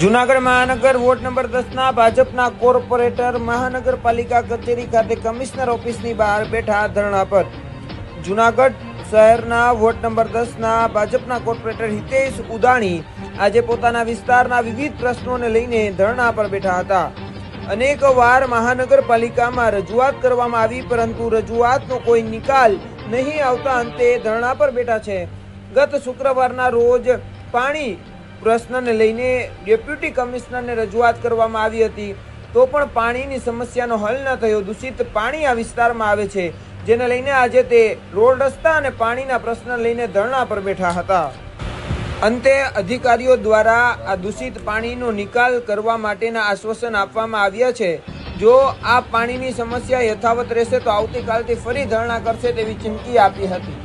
જુનાગઢ મહાનગર ward number દસના ભાજપના કોર્પોરેટર મહાનગરપાલિકા કચેરી ખાતે કમિશનર ઓફિસની બહાર બેઠા ધરણા પર. જુનાગઢ શહેરના વોર્ડ નંબર દસના ભાજપના કોર્પોરેટર હિતેશ ઉદાણી આજે પોતાના વિસ્તારના વિવિધ પ્રશ્નોને લઈને ધરણા પર બેઠા હતા. અનેક વાર મહાનગરપાલિકામાં રજૂઆત કરવામાં આવી, પરંતુ રજૂઆતનો કોઈ નિકાલ નહીં આવતા અંતે ધરણા પર બેઠા છે. ગત શુક્રવારના રોજ પાણી પ્રશ્નને લઈને ડેપ્યુટી કમિશનરને રજૂઆત કરવામાં આવી હતી. તો પણ પાણીની સમસ્યાનો હલ ન થયો. દૂષિત પાણી આ વિસ્તારમાં આવે છે. જેને લઈને આજે તે રોડ રસ્તા અને પાણીના પ્રશ્ન લઈને ધરણા પર બેઠા હતા. અંતે અધિકારીઓ દ્વારા આ દૂષિત પાણીનો નિકાલ કરવા માટેના આશ્વાસન આપવામાં આવ્યા છે. જો આ પાણીની સમસ્યા યથાવત રહેશે તો આવતીકાલથી ફરી ધરણા કરશે તેવી ચીમકી આપી હતી.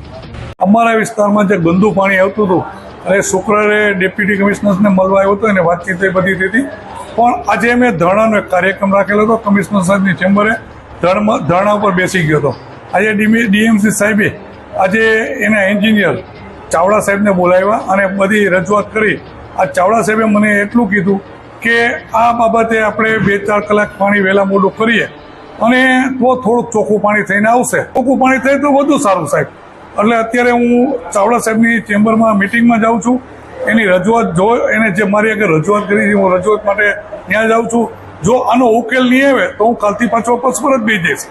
અમારા વિસ્તારમાં જે ગંદુ પાણી આવતું હતું અને શુક્રવારે ડેપ્યુટી કમિશનર્સને મળવા આવ્યો હતો એને વાતચીત એ બધી થઈ હતી. પણ આજે મેં ધરણાનો એક કાર્યક્રમ રાખેલો હતો કમિશનર સાહેબની ચેમ્બરે. ધરણા ધરણા ઉપર બેસી ગયો હતો. આજે ડીએમસી સાહેબે આજે એના એન્જિનિયર ચાવડા સાહેબને બોલાવ્યા અને બધી રજૂઆત કરી. આ ચાવડા સાહેબે મને એટલું કીધું કે આ બાબતે આપણે બે ચાર કલાક પાણી વહેલા મોડું કરીએ અને તો થોડુંક ચોખ્ખું પાણી થઈને આવશે. ચોખ્ખું પાણી થાય તો વધુ સારું સાહેબ. એટલે અત્યારે હું ચાવડા સાહેબની ચેમ્બરમાં મિટિંગમાં જાઉં છું. એની રજૂઆત જો એને જે મારી આગળ રજૂઆત કરી છે હું રજૂઆત માટે ત્યાં જાઉં છું. જો આનો ઉકેલ નહીં આવે, તો હું કાલથી પાછો પર જ બેસી જઈશ.